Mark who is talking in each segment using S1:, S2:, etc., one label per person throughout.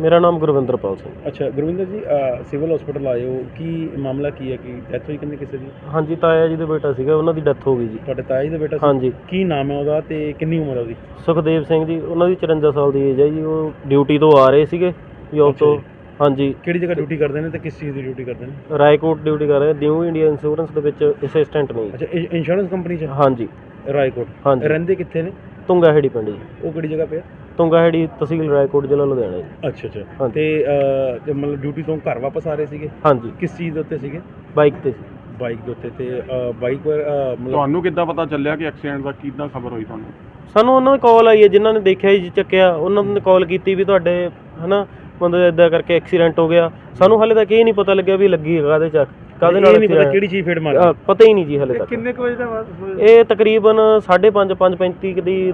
S1: ਮੇਰਾ ਨਾਮ ਗੁਰਵਿੰਦਰਪਾਲ ਸਿੰਘ।
S2: ਅੱਛਾ ਗੁਰਵਿੰਦਰ ਜੀ ਅਹ, ਸਿਵਲ ਹਸਪੀਟਲ ਆਏ ਹੋ। ਕੀ ਮਾਮਲਾ ਕੀ ਹੈ? ਕਿ ਡੈਥ ਹੋਈ ਕਿੰਨੇ ਕਿਸੇ ਦੀ?
S1: ਹਾਂਜੀ ਤਾਇਆ ਜੀ ਦੇ ਬੇਟਾ ਸੀਗਾ ਉਹਨਾਂ ਦੀ ਡੈਥ ਹੋ ਗਈ ਜੀ।
S2: ਤੁਹਾਡੇ ਤਾਇਆ ਜੀ ਦਾ ਬੇਟਾ ਸੀ?
S1: ਹਾਂਜੀ।
S2: ਕੀ ਨਾਮ ਹੈ ਉਹਦਾ ਤੇ ਕਿੰਨੀ ਉਮਰ ਹੈ ਉਹਦੀ?
S1: ਸੁਖਦੇਵ ਸਿੰਘ ਜੀ ਉਹਨਾਂ ਦੀ 54 ਸਾਲ ਦੀ ਏਜ ਹੈ ਜੀ। ਉਹ ਡਿਊਟੀ ਤੋਂ ਆ ਰਹੇ ਸੀਗੇ ਜੋਬ
S2: ਅੱਛਾ
S1: ਤੋਂ। ਹਾਂਜੀ।
S2: ਕਿਹੜੀ ਜਗ੍ਹਾ ਡਿਊਟੀ ਕਰਦੇ ਨੇ ਤੇ ਕਿਸ ਚੀਜ਼ ਦੀ ਡਿਊਟੀ ਕਰਦੇ ਨੇ?
S1: ਰਾਏਕੋਟ ਡਿਊਟੀ ਕਰ ਰਹੇ ਨਿਊ ਇੰਡੀਆ ਇੰਸ਼ੋਰੈਂਸ ਦੇ ਵਿੱਚ ਅਸਿਸਟੈਂਟ ਨੇ ਜੀ।
S2: ਅੱਛਾ ਇੰਸ਼ੋਰੈਂਸ ਕੰਪਨੀ ਚ?
S1: ਹਾਂਜੀ।
S2: ਰਾਏਕੋਟ।
S1: ਹਾਂਜੀ।
S2: ਰਹਿੰਦੇ ਕਿੱਥੇ ਨੇ?
S1: ਤੁੰਗਾ ਹੈੜੀ ਪਿੰਡ ਜੀ।
S2: ਉਹ ਕਿਹੜੀ ਜਗ੍ਹਾ ਪਿਆ
S1: ਤੁੰਗਾ ਹੈੜੀ ਤਹਿਸੀਲ ਰਾਏਕੋਟ ਜ਼ਿਲ੍ਹਾ ਲੁਧਿਆਣਾ ਜੀ।
S2: ਅੱਛਾ ਅੱਛਾ।
S1: ਹਾਂਜੀ।
S2: ਤੇ ਅਹ, ਤੇ ਮਤਲਬ ਡਿਊਟੀ ਤੋਂ ਘਰ ਵਾਪਸ ਆ ਰਹੇ ਸੀਗੇ?
S1: ਹਾਂਜੀ।
S2: ਕਿਸ ਚੀਜ਼ ਦੇ ਉੱਤੇ ਸੀਗੇ?
S1: ਬਾਈਕ ਤੇ ਸੀ।
S2: ਬਾਈਕ ਦੇ ਉੱਤੇ ਤੇ ਅਹ, ਬਾਈਕ ਪਰ ਅਹ, ਮਤਲਬ
S3: ਤੁਹਾਨੂੰ ਕਿੱਦਾਂ ਪਤਾ ਚੱਲਿਆ ਕਿ ਐਕਸੀਡੈਂਟ ਦਾ ਕਿੱਦਾਂ ਖਬਰ ਹੋਈ ਤੁਹਾਨੂੰ?
S1: ਸਾਨੂੰ ਉਹਨਾਂ ਦੀ ਕਾਲ ਆਈ ਹੈ ਜਿਨ੍ਹਾਂ ਨੇ ਦੇਖਿਆ ਜੀ ਚੱਕਿਆ। ਉਹਨਾਂ ਨੇ ਕਾਲ ਕੀਤੀ ਵੀ ਤੁਹਾਡੇ ਹਨਾ ਬੰਦੇ ਇਦਾਂ ਕਰਕੇ ਐਕਸੀਡੈਂਟ ਹੋ ਗਿਆ। ਸਾਨੂੰ ਹਾਲੇ ਤੱਕ ਇਹ ਨਹੀਂ ਪਤਾ ਲੱਗਿਆ ਵੀ ਲੱਗੀ ਕਾਹਦੇ ਚ ਕਾਹਦੇ
S2: ਇਹ
S1: ਨਾਲ
S2: ਨਹੀਂ ਪਤਾ
S1: accident-
S2: ਕਿਹੜੀ ਚੀਜ਼ ਫੇੜ ਮਾਰੀ।
S1: ਪਤਾ ਹੀ ਨਹੀਂ ਜੀ ਹਾਲੇ ਤੱਕ।
S2: ਕਿੰਨੇ ਕੁ ਵਜੇ ਦਾ
S1: ਇਹ ਤਕਰੀਬਨ 5:30 5:35 ਦੀ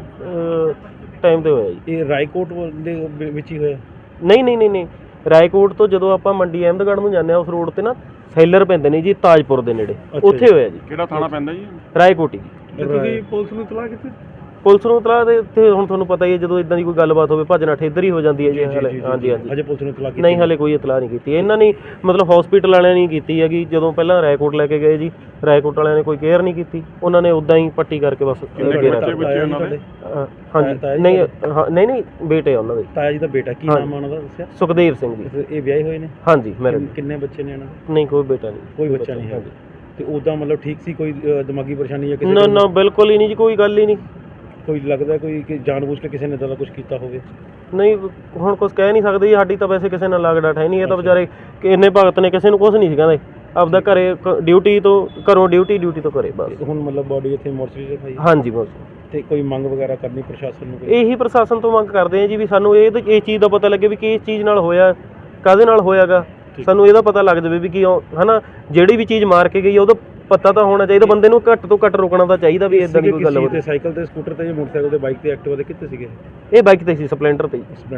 S1: ਟਾਈਮ ਤੇ ਹੋਇਆ ਜੀ।
S2: ਇਹ ਰਾਏਕੋਟ ਦੇ ਵਿ- ਵਿੱਚ ਹੀ ਹੋਇਆ?
S1: ਨਹੀਂ ਨਹੀਂ ਨਹੀਂ ਨਹੀਂ। ਰਾਏਕੋਟ ਤੋਂ ਜਦੋਂ ਆਪਾਂ ਮੰਡੀ ਅਹਿਮਦਗੜ੍ਹ ਨੂੰ ਜਾਂਦੇ ਆ ਉਸ ਰੋਡ ਤੇ ਨਾ ਸੈਲਰ ਪੈਂਦੇ ਨੇ ਜੀ ਤਾਜਪੁਰ ਦੇ ਨੇੜੇ।
S2: ਅੱਛਾ
S1: ਉੱਥੇ
S2: ਜੀ।
S1: ਹੋਇਆ ਜੀ।
S3: ਕਿਹੜਾ ਥਾਣਾ ਪੈਂਦਾ ਜੀ?
S1: ਰਾਏਕੋਟ।
S2: ਤੇ ਤੁਸੀਂ ਪੁਲਿਸ ਨੂੰ ਇਤਲਾਹ ਕੀਤੀ?
S1: ਪੁਲਿਸ ਨੂੰ ਤਲਾ ਦੇ ਇੱਥੇ ਹੁਣ ਤੁਹਾਨੂੰ ਪਤਾ ਹੀ ਹੈ ਜਦੋਂ ਇਦਾਂ ਦੀ ਕੋਈ ਗੱਲਬਾਤ ਹੋਵੇ ਭੱਜ ਨੱਠ ਇੱਧਰ ਹੀ ਹੋ ਜਾਂਦੀ ਹੈ ਜੀ ਹਾਲੇ। ਹਾਂਜੀ ਹਾਂਜੀ।
S2: ਅਜੇ ਪੁਲਿਸ ਨੂੰ ਇਤਲਾਹ ਕੀਤੀ
S1: ਨਹੀਂ ਹਲੇ ਕੋਈ ਇਤਲਾਹ ਨਹੀਂ ਕੀਤੀ। ਇਹਨਾਂ ਨੇ ਮਤਲਬ ਹਸਪੀਟਲ ਵਾਲਿਆਂ ਨੇ ਕੀਤੀ ਹੈਗੀ। ਜਦੋਂ ਪਹਿਲਾਂ ਰਾਏਕੋਟ ਲੈ ਕੇ ਗਏ ਜੀ ਰਾਏਕੋਟ ਵਾਲਿਆਂ ਨੇ ਕੋਈ ਕੇਅਰ ਨਹੀਂ ਕੀਤੀ। ਉਹਨਾਂ ਨੇ ਉਦਾਂ ਹੀ ਪੱਟੀ ਕਰਕੇ ਬਸ ਹਾਂਜੀ। ਨਹੀਂ ਨਹੀਂ ਨਹੀਂ ਬੇਟੇ ਆ ਉਹਨਾਂ ਦੇ।
S2: ਤਾਇਆ ਜੀ ਦਾ ਬੇਟਾ ਕੀ
S1: ਹਾਂ।
S2: ਨਾਮ ਹੈ ਉਹਨਾਂ ਦਾ ਦੱਸਿਆ?
S1: ਸੁਖਦੇਵ ਸਿੰਘ ਜੀ।
S2: ਤੇ ਇਹ ਵਿਆਹੇ ਹੋਏ ਨੇ?
S1: ਹਾਂਜੀ ਮੇਰੇ
S2: ਕਿੰਨ- ਕਿੰਨੇ ਬੱਚੇ ਨੇ ਇਹਨਾਂ ਦੇ?
S1: ਨਹੀਂ ਕੋਈ ਬੇਟਾ ਨਹੀਂ।
S2: ਕੋਈ ਬੱਚਾ ਨਹੀਂ ਹੈ ਤੇ ਉਦਾਂ ਮਤਲਬ ਠੀਕ ਸੀ ਕੋਈ ਦਿਮਾਗੀ ਪਰੇਸ਼ਾਨੀ ਜਾਂ ਕਿਸੇ
S1: ਨੂੰ-
S2: ਨਾ
S1: ਬਿਲਕੁਲ ਹੀ ਨਹੀਂ ਜੀ ਕੋਈ ਗੱਲ ਹੀ ਨਹੀਂ।
S2: ਕੋਈ ਲੱਗਦਾ ਕੋਈ ਕਿ ਜਾਣਬੁੱਝ ਕੇ ਕਿਸੇ ਨੇ ਇਦਾਂ ਦਾ ਕੁਝ ਕੀਤਾ ਹੋਵੇ?
S1: ਨਹੀਂ ਹੁਣ ਕੁਝ ਕਹਿ ਨਹੀਂ ਸਕਦੇ ਜੀ ਸਾਡੀ ਤਾਂ ਵੈਸੇ ਕਿਸੇ ਨਾਲ ਲਾਗ ਡਾਟ ਹੈ ਨਹੀਂ ਇਹ ਤਾਂ ਵਿਚਾਰੇ ਕਿ ਇੰਨੇ ਭਗਤ ਨੇ ਕਿਸੇ ਨੂੰ ਕੁਝ ਨਹੀਂ ਸੀ ਕਹਿੰਦੇ। ਆਪਦਾ ਘਰੇ ਡਿਊਟੀ ਤੋਂ ਘਰੋਂ ਡਿਊਟੀ ਡਿਊਟੀ ਤੋਂ ਘਰੇ ਬਸ।
S2: ਹੁਣ ਮਤਲਬ ਬਾਡੀ ਇੱਥੇ ਮੋਰਚਰੀ ਰਖਾਈ
S1: ਹਾਂਜੀ ਬਸ।
S2: ਤੇ ਕੋਈ ਮੰਗ ਵਗੈਰਾ ਕਰਨੀ ਪ੍ਰਸ਼ਾਸਨ ਨੂੰ ਕੋਈ?
S1: ਇਹੀ ਪ੍ਰਸ਼ਾਸਨ ਤੋਂ ਮੰਗ ਕਰਦੇ ਆ ਜੀ ਵੀ ਸਾਨੂੰ ਇਹ ਇਹ ਚੀਜ਼ ਦਾ ਪਤਾ ਲੱਗੇ ਵੀ ਕਿਸ ਚੀਜ਼ ਨਾਲ ਹੋਇਆ ਕਾਦੇ ਨਾਲ ਹੋਇਆਗਾ। ਸਾਨੂੰ ਇਹਦਾ ਪਤਾ ਲੱਗ ਜਾਵੇ ਵੀ ਕੀ ਉਹ- ਹਨਾ? ਜਿਹੜੀ ਵੀ ਚੀਜ਼ ਮਾਰ ਕੇ ਗਈ ਆ ਉਹਦਾ ਪਤਾ ਤਾਂ ਹੋਣਾ ਚਾਹੀਦਾ ਬੰਦੇ ਨੂੰ ਘੱਟ ਤੋਂ ਘੱਟ ਰੋਕਣਾ ਤਾਂ ਚਾਹੀਦਾ ਵੀ ਇਦਾਂ ਦੀ ਕੋਈ ਗੱਲ ਹੋਵੇ
S2: ਤੇ ਸਾਈਕਲ ਤੇ ਸਕੂਟਰ ਤੇ ਜਾਂ ਮੋਟਰਸਾਈਕਲ ਤੇ ਬਾਈਕ ਤੇ ਐਕਟਿਵਾ ਤੇ ਕਿੱਥੇ ਸੀਗੇ
S1: ਇਹ ਬਾਈਕ ਤੇ ਸੀ ਸਪਲੈਂਡਰ ਤੇ ਜੀ।